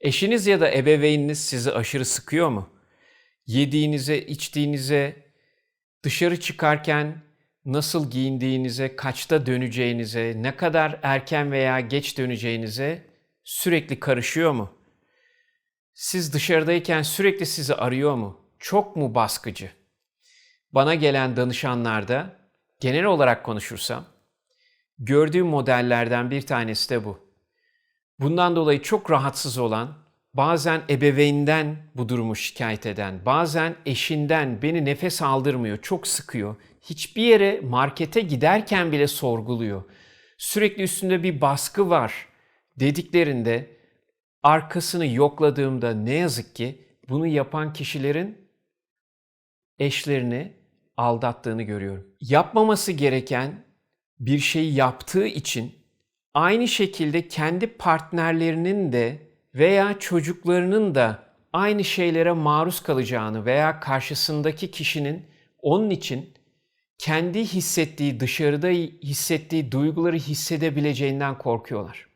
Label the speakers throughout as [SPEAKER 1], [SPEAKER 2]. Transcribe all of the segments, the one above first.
[SPEAKER 1] Eşiniz ya da ebeveyniniz sizi aşırı sıkıyor mu? Yediğinize, içtiğinize, dışarı çıkarken nasıl giyindiğinize, kaçta döneceğinize, ne kadar erken veya geç döneceğinize sürekli karışıyor mu? Siz dışarıdayken sürekli sizi arıyor mu? Çok mu baskıcı? Bana gelen danışanlarda genel olarak konuşursam gördüğüm modellerden bir tanesi de bu. Bundan dolayı çok rahatsız olan, bazen ebeveynden bu durumu şikayet eden, bazen eşinden beni nefes aldırmıyor, çok sıkıyor. Hiçbir yere markete giderken bile sorguluyor. Sürekli üstünde bir baskı var dediklerinde arkasını yokladığımda ne yazık ki bunu yapan kişilerin eşlerini aldattığını görüyorum. Yapmaması gereken bir şeyi yaptığı için aynı şekilde kendi partnerlerinin de veya çocuklarının da aynı şeylere maruz kalacağını veya karşısındaki kişinin onun için kendi hissettiği, dışarıda hissettiği duyguları hissedebileceğinden korkuyorlar.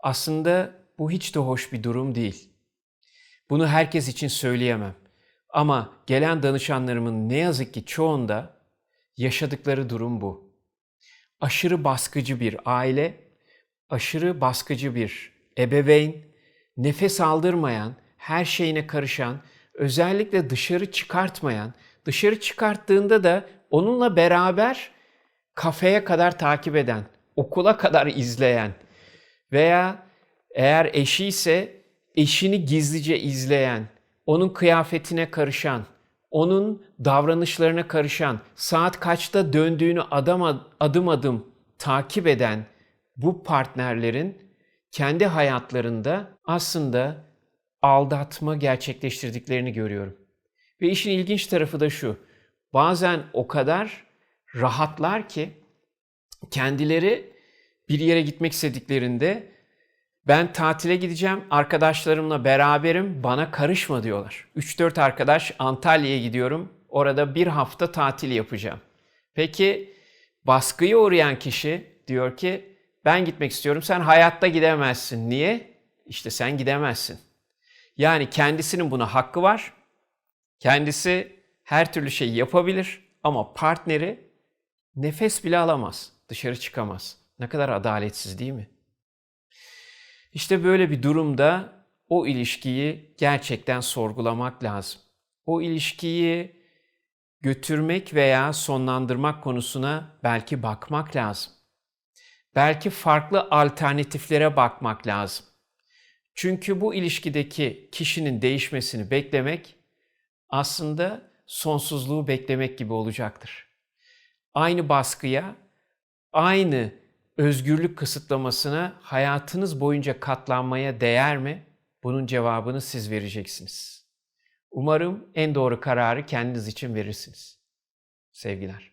[SPEAKER 1] Aslında bu hiç de hoş bir durum değil. Bunu herkes için söyleyemem. Ama gelen danışanlarımın ne yazık ki çoğunda yaşadıkları durum bu. Aşırı baskıcı bir aile, aşırı baskıcı bir ebeveyn, nefes aldırmayan, her şeyine karışan, özellikle dışarı çıkartmayan, dışarı çıkarttığında da onunla beraber kafeye kadar takip eden, okula kadar izleyen veya eğer eşi ise eşini gizlice izleyen, onun kıyafetine karışan, onun davranışlarına karışan, saat kaçta döndüğünü adım adım, adım takip eden bu partnerlerin kendi hayatlarında aslında aldatma gerçekleştirdiklerini görüyorum. Ve işin ilginç tarafı da şu. Bazen o kadar rahatlar ki kendileri bir yere gitmek istediklerinde ben tatile gideceğim, arkadaşlarımla beraberim, bana karışma diyorlar. 3-4 arkadaş Antalya'ya gidiyorum, orada bir hafta tatil yapacağım. Peki baskıya uğrayan kişi diyor ki ben gitmek istiyorum, sen hayatta gidemezsin. Niye? İşte sen gidemezsin. Yani kendisinin buna hakkı var. Kendisi her türlü şeyi yapabilir ama partneri nefes bile alamaz, dışarı çıkamaz. Ne kadar adaletsiz değil mi? İşte böyle bir durumda o ilişkiyi gerçekten sorgulamak lazım. O ilişkiyi götürmek veya sonlandırmak konusuna belki bakmak lazım. Belki farklı alternatiflere bakmak lazım. Çünkü bu ilişkideki kişinin değişmesini beklemek aslında sonsuzluğu beklemek gibi olacaktır. Aynı baskıya, aynı özgürlük kısıtlamasına hayatınız boyunca katlanmaya değer mi? Bunun cevabını siz vereceksiniz. Umarım en doğru kararı kendiniz için verirsiniz. Sevgiler.